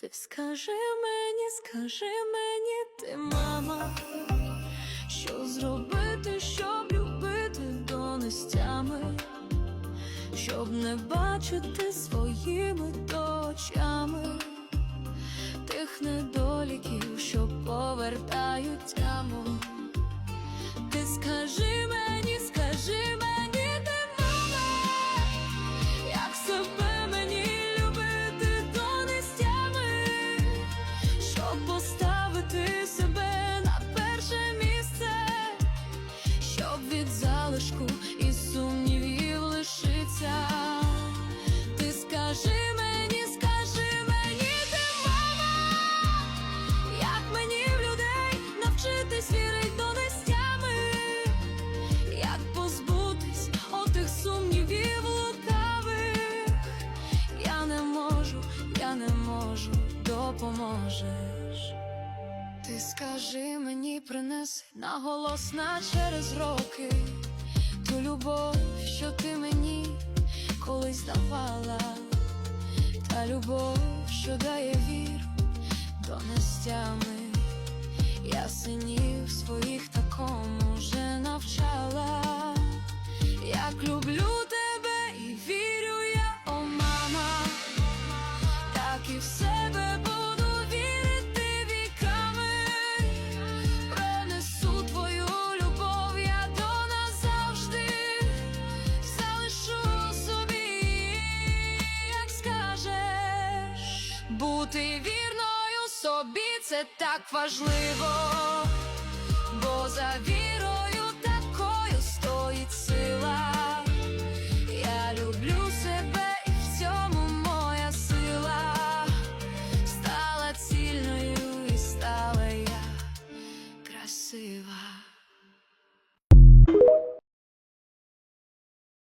Ти скажи мені, скажи мені, ти мама, що зробити, щоб любити донестями, щоб не бачити своїми очами тих недоліків, що повертають тяму. Поставити себе на перше місце, щоб від залишку і сумнівів лишиться. Ти скажи мені, скажи мені, ти мама, як мені в людей навчитись вірить донестями, як позбутись отих сумнівів лукавих, я не можу, я не можу, допоможеш. Ти скажи мені, принеси наголосна через роки ту любов, що ти мені колись давала, та любов, що дає віру донестями. Я синів своїх такому вже навчала, як люблю тебе і вірю я, о мама, так і в бути вірною собі. Це так важливо,